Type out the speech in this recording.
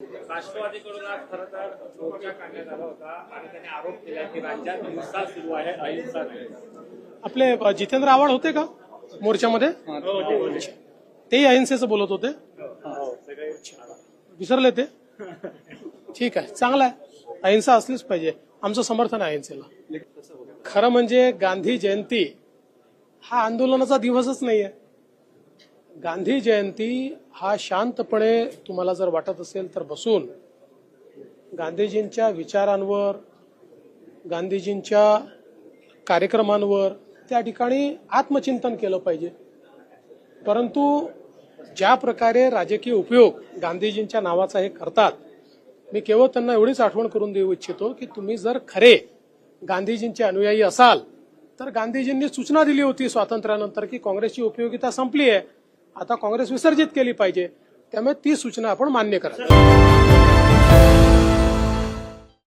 राष्ट्रवादीकडून आज खरं तर मोर्चा काढण्यात आला होता आणि त्यांनी आरोप केला की राज्यात हिंसा सुरू आहे अहिंसा नाही. आपले जितेंद्र आव्हाड होते का मोर्चामध्ये? हो. तेही अहिंसेचं बोलत होते? हो, सगळे विसरले ते? ठीक आहे चांगलं आहे. अहिंसा असलीच पाहिजे. आमचं समर्थन आहे अहिंसेला. खरं म्हणजे गांधी जयंती हा आंदोलनाचा दिवसच नाहीये. गांधी जयंती हा शांतपणे तुम्हाला जर वाटत असेल तर बसून गांधीजींच्या विचारांवर गांधीजींच्या कार्यक्रमांवर त्या ठिकाणी आत्मचिंतन केलं पाहिजे. परंतु ज्या प्रकारे राजकीय उपयोग गांधीजींच्या नावाचा हे करतात मी केवळ त्यांना एवढीच आठवण करून देऊ इच्छितो की तुम्ही जर खरे गांधीजींचे अनुयायी असाल तर गांधीजींनी सूचना दिली होती स्वातंत्र्यानंतर की काँग्रेसची उपयोगिता संपली आहे. आता काँग्रेस विसर्जित केली पाहिजे. त्यामुळे ती सूचना आपण मान्य करा